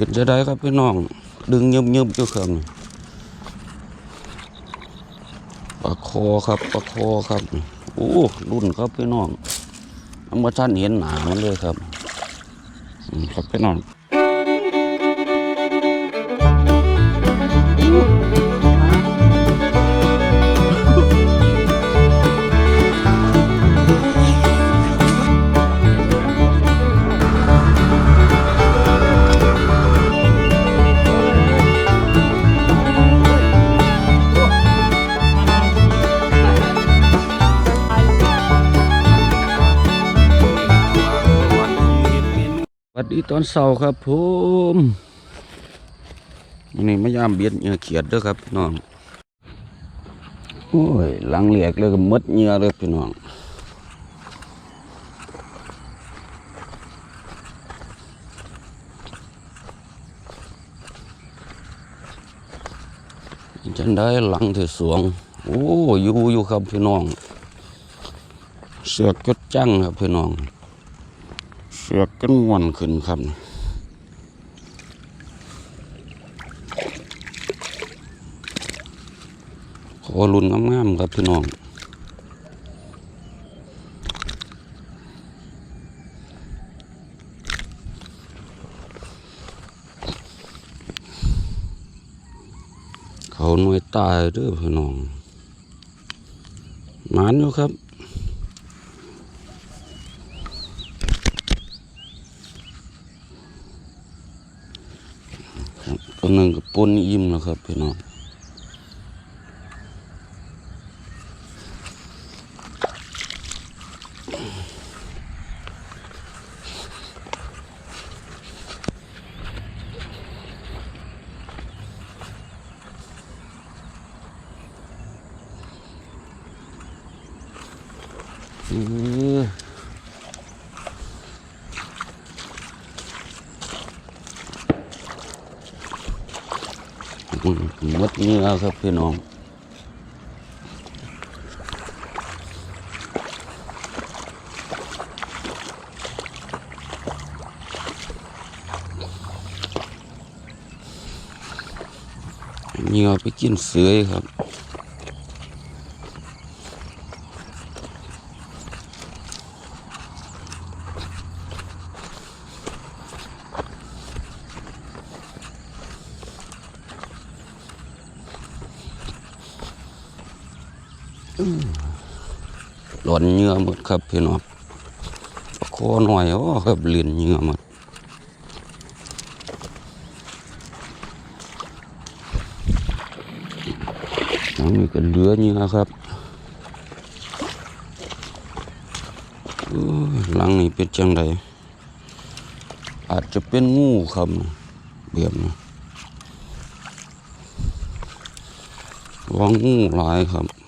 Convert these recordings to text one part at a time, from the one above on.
เป็นจะได้ครับพี่น้อง ดึงยึบยึบอยู่ครื่องปลาคอครับปลาคอครับโอ้รุ่นครับพี่น้องอามาท่านเห็นหนามันเลยครับครับพี่น้อง วัสดีตอนเช้าครับผมนนี้มายามเบียดเงือเขียดเด้อครับพี่น้องโอ้ยหลังเหลียกเลยก็มดเงือเลยพี่น้องจันได้หลังถือสวง โอ้อยู่อยู่ครับพี่น้อง เสือกจดจังครับพี่น้อง เสือกกันม่วนขึ้นครับขอรุนงามๆครับพี่น้องเขาหน่วยตายด้อพี่น้องมานอยู่ครับ ตัวหนึ่งกับปนอิ่มแล้วครับพี่น้องอืม หมดเนื้อครับพี่น้องเหงื่อไปกินเสือยครับ หล่นเหงื่อหมดครับพี่น้องคอหน่อยโอ้ครับเลียนเหงื่อหมดอันนี้ก็เหลือเหงื่อครับหลังนี้เป็นจังไดอาจจะเป็นงูครับแบบนี้วางงูหลายครับ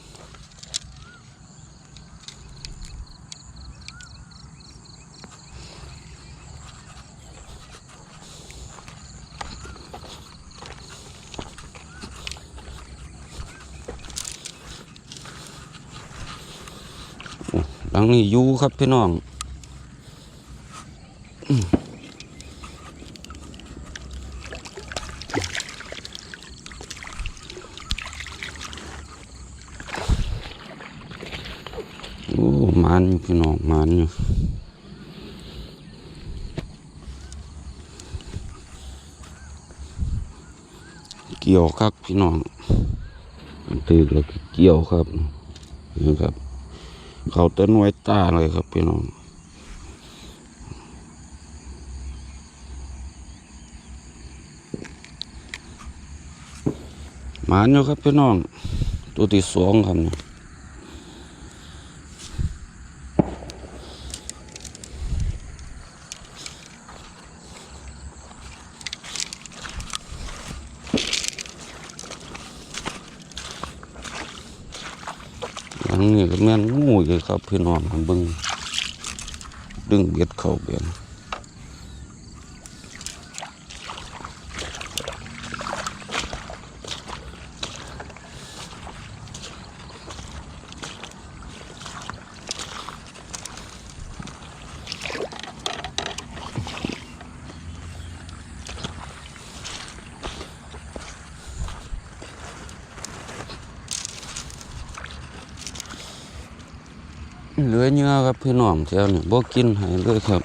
นี้อยู่ครับพี่น้องโอ้มันอยู่พี่น้องมันอยู่เกี่ยวครับพี่น้องตื่นแล้วเกี่ยวครับนี่ครับ เขาเต้นไว้ตาเลยครับพี่น้องหมานอยู่ครับพี่น้อง ตัวที่สองครับเนี่ยหลังนี้ก็แม่นงูอยู่ ครับพี่น้องเบึงดึงเบ็ดเข้าเบียน เหลือเนื้อครับพี่น้องแถวนี้บ่กินให้เลยครับ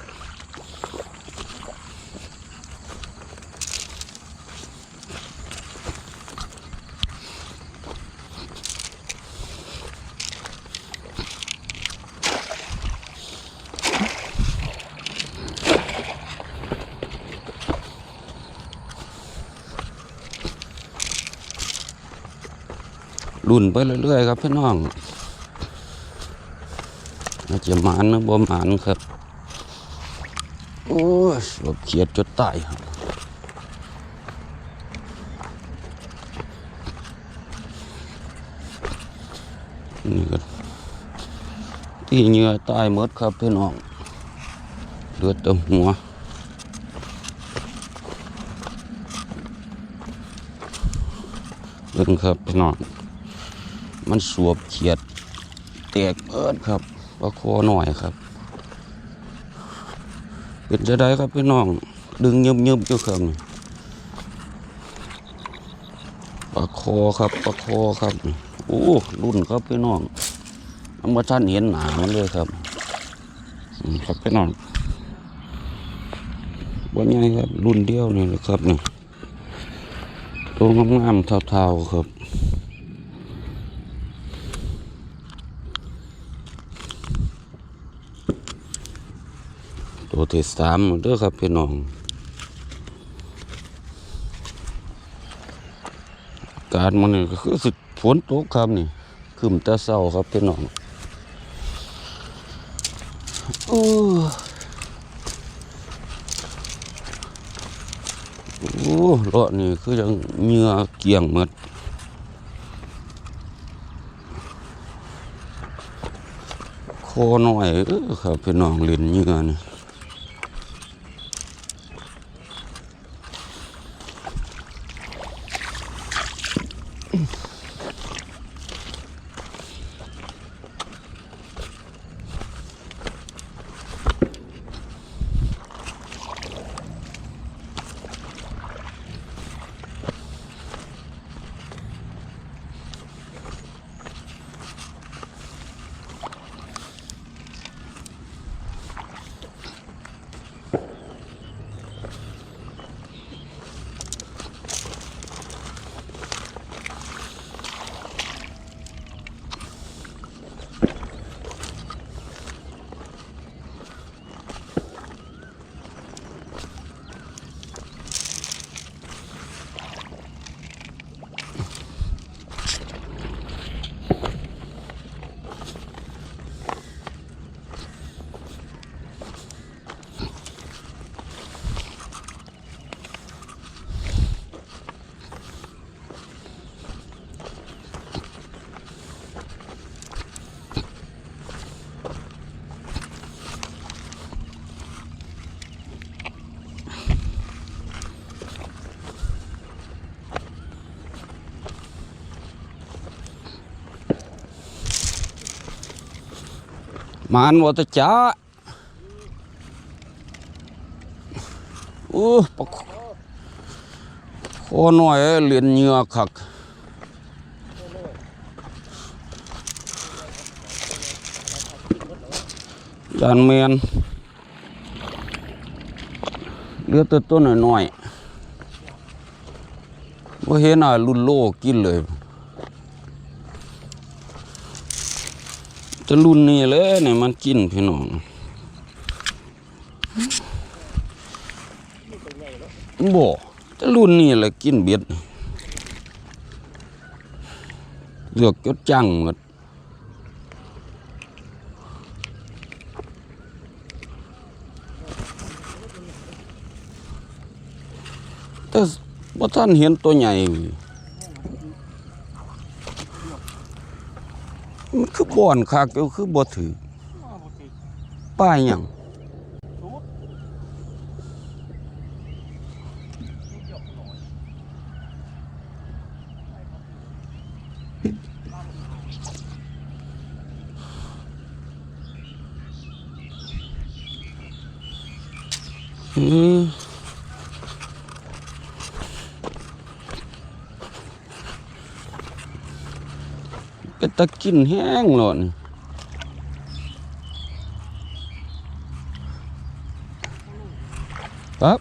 รุ่นไปเรื่อยๆครับพี่น้อง อาจจะหมานนะบ่หมานครับ โอ้ยสวบเขียดจนตายครับนี่ก็ที่เหงื่อตายหมดครับพี่น้องเลือดเต็มหัวเบิ่งครับพี่น้องมันสวบเขียดแตกเอิดครับ ปลาคอหน่อยครับ เป็นจะได้ครับพี่น้อง ดึงยึบยึบๆอยู่ครับนี่ปลาคอครับปลาคอครับโอ้รุ่นครับพี่น้องน้ำมาท่านเห็นหนามันเลยครับครับพี่น้องบนใหญ่ครับรุ่นเดียวนี่เลยครับนี่ตัวงามๆเท่าๆครับ ที่สามเด้อครับพี่น้องกาศมันนี่ก็คือสิฝนตกครับนี่คืมแต่เศร้าครับพี่น้องโอ้โอ้เลาะนี่คือยังเหงื่อเกี่ยงหมดคอหน่อยครับพี่น้องเล่นเหงื่อนี่ มานวัตจ้าโอ้ปะคคอหน่อยเหรียญเหงื่อคักยานเมียนเลือแต่ต้นหน่อยๆว่าเห็นอะรุ่นโลกินเลย จะรุ่นนี้เลยเนี่ยมันกินพี่น้องบ่จะรุ่นนี้แหละกินเบ็ดเลือกจดจังหมดแต่ว่าท่านเห็นตัวใหญ่ มันคือบ่อนคักอยู่คือบ่ถือป้ายหยังอืม เป็นตะกินแห้งหล่นครับ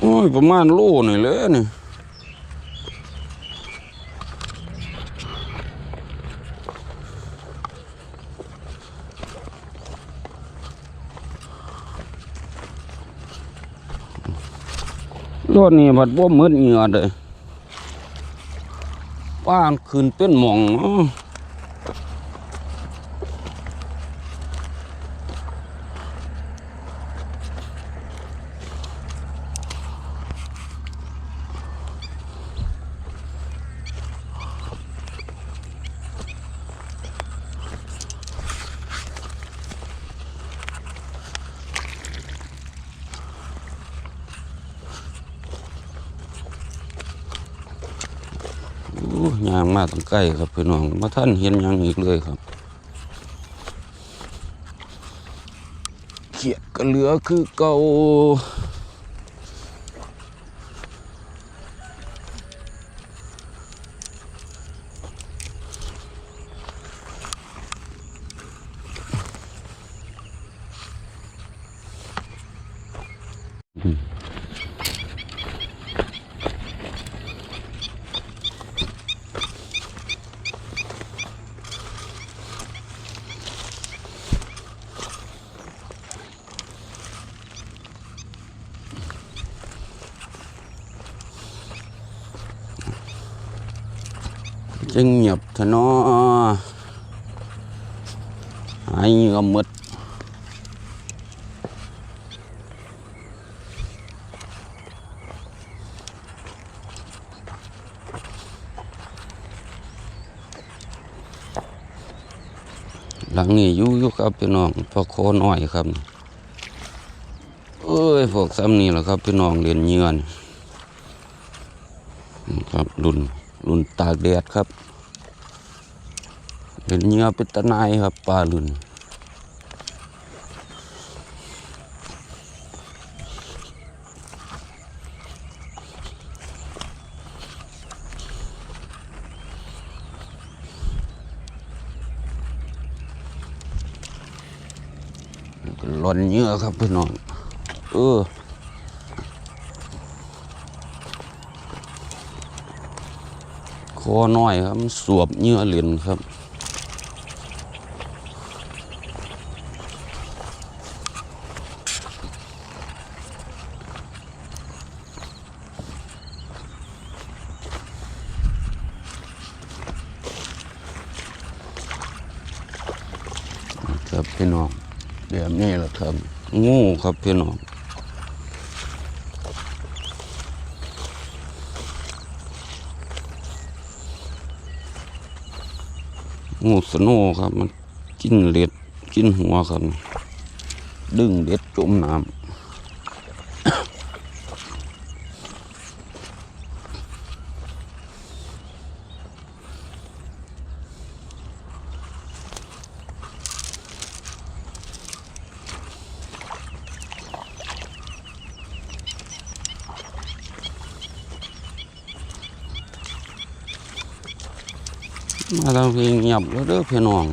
โอ้ย ประมาณโลหน่อยเลยนี่รถนี่มัดบ่มืดเหงื่อเลย ป้านคืนเป็นหมองเนาะโอ้ยางมา ตั้งใกล้ครับพี่น้องมาท่านเห็นยังอีกเลยครับเขียดก็เหลือคือเก่า จึงเงียบทะนอหายเงื่อมดหลังนี้ยู่ยู่ครับพี่น้องพอโคน้อยครับเอ้ยพวกซ้ำนี่แหละครับพี่น้องเรียนเยือนครับรุ่น รุ่นตากแดดครับเรียนเหยื่อเป็นตะนายครับปลารุ่นหล่นเหยื่อครับพี่น้องเออ คอน้อยครับมันสวบเหยื่อเหรียญครับครับพี่น้องแบบนี้แหละครับงูครับพี่น้อง งูสโนว์ครับ มันกินเล็ดกินหัวครับ ดึงเล็ดจมน้ำ มาทางเพลงเงียบแล้วเด้อพี่น้อง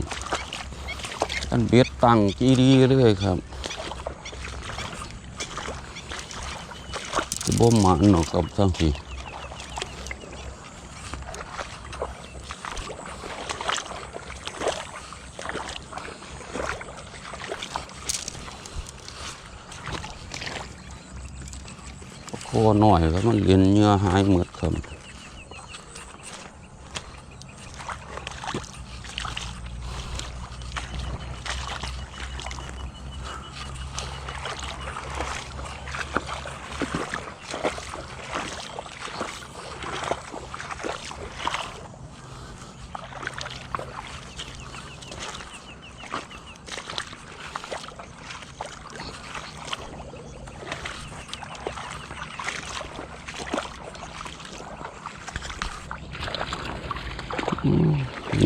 อันเบ็ดตังจีดีเลยครับจะบ่หมันหรอกครับทั้งทีโคหน่อยครับมันเรียนเนื้อหายหมดครับ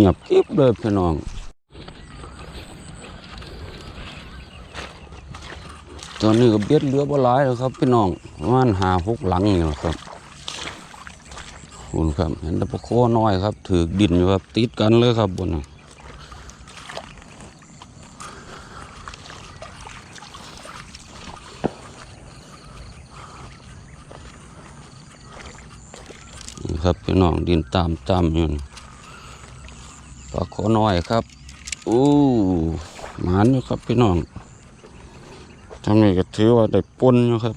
งียบกิ๊บเลยพี่น้องตอนนี้ก็เบียดเรือบ่หลายแล้วครับ พี่น้องปรมานหาหกหลังนี่แหละครับคุณครับเห็นตะปะโคน้อยครับถือดินอยู่ครับติดกันเลยครับบนนะครับพี่น้องดินตามๆอยู่ ปลาขอน้อยครับอู้หมานอยู่ครับพี่น้องทำนี่ก็ถือว่าได้ปนอยู่ครับ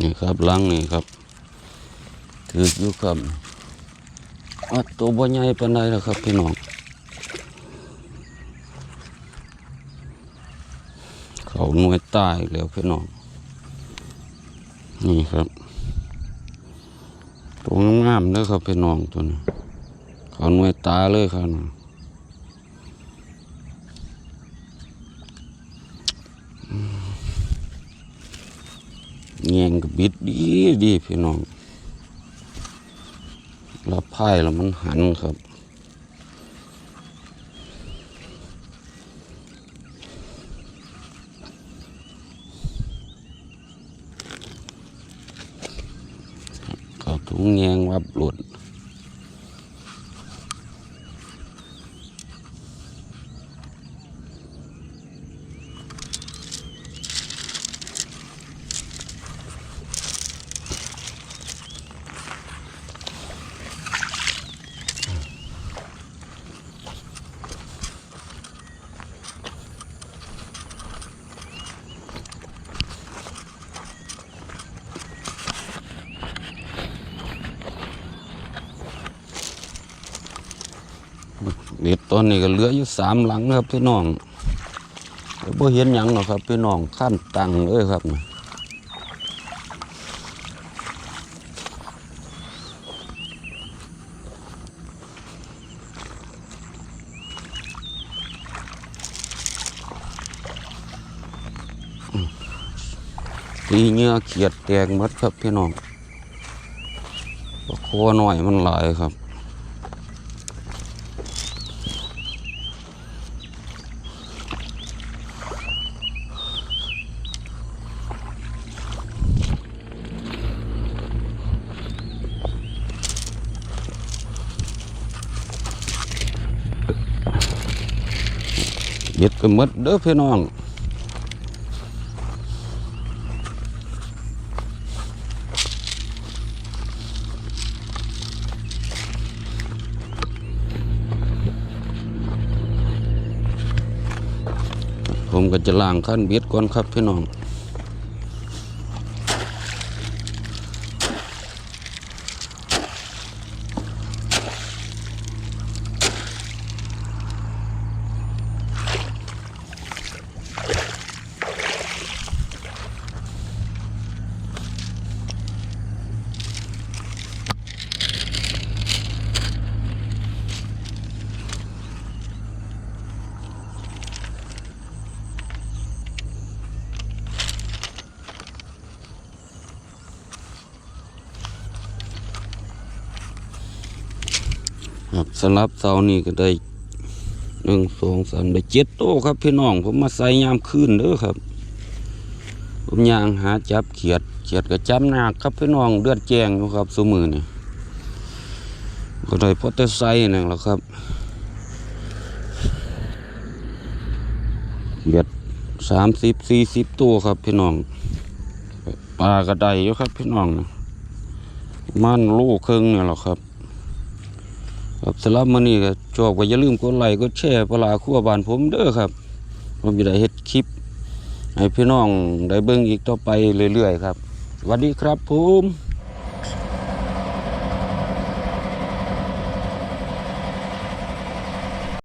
นี่ ครับหลังนี่ครับถืออยู่ครับอะตัวบ่ใหญ่ปานใดแล้วครับ พี่น้องเขาหน่วยใตายแล้วพี่น้องนี่ครับตัวงามๆเด้อครับพี่น้องตัวนี้เขาหน่วยตาเลยครับ แงงกับบิดดีดีพี่น้องแล้วพายแล้วมันหันครับเขาถุงแงงวับหลุด ตอนนี้ก็เหลืออยู่สามหลังครับพี่น้องแต่บ่เห็นหยังหรอกครับพี่น้องขั้นตังเลยครับตีเงื่อเขียดแตกหมดครับพี่น้องโคหน่อยมันหลายครับ เบ็ดไปหมดเด้อพี่น้องผมก็จะล้างขั้นเบ็ดก่อนครับพี่น้อง สำหรับเสานี่ก็ได้หนึ่งสองสามได้เจ็ดโตวครับพี่น้องผมมาใส่ยามคืนเด้อครับ ผมยางหาจับเขียดเขียดก็จับหนักครับพี่น้องเลือดแจงอยู่ครับสมือนี่ก็ได้พอแต่ใส่นั่นแหละครับเบียดสามสิบสี่สิบตัวครับพี่น้องปลากระไดอยู่ครับพี่น้องมันลูกครึ่งเนี่ยแหละครับ ครับสำหรับมื้อนี้ก็ชอบก็อย่าลืมกดไลค์กดแชร์ปลาคั่วบานผมเด้อครับผมจะได้เฮ็ดคลิป ให้พี่น้องได้เบิ่งอีกต่อไปเรื่อยๆครับสวัสดีครับผม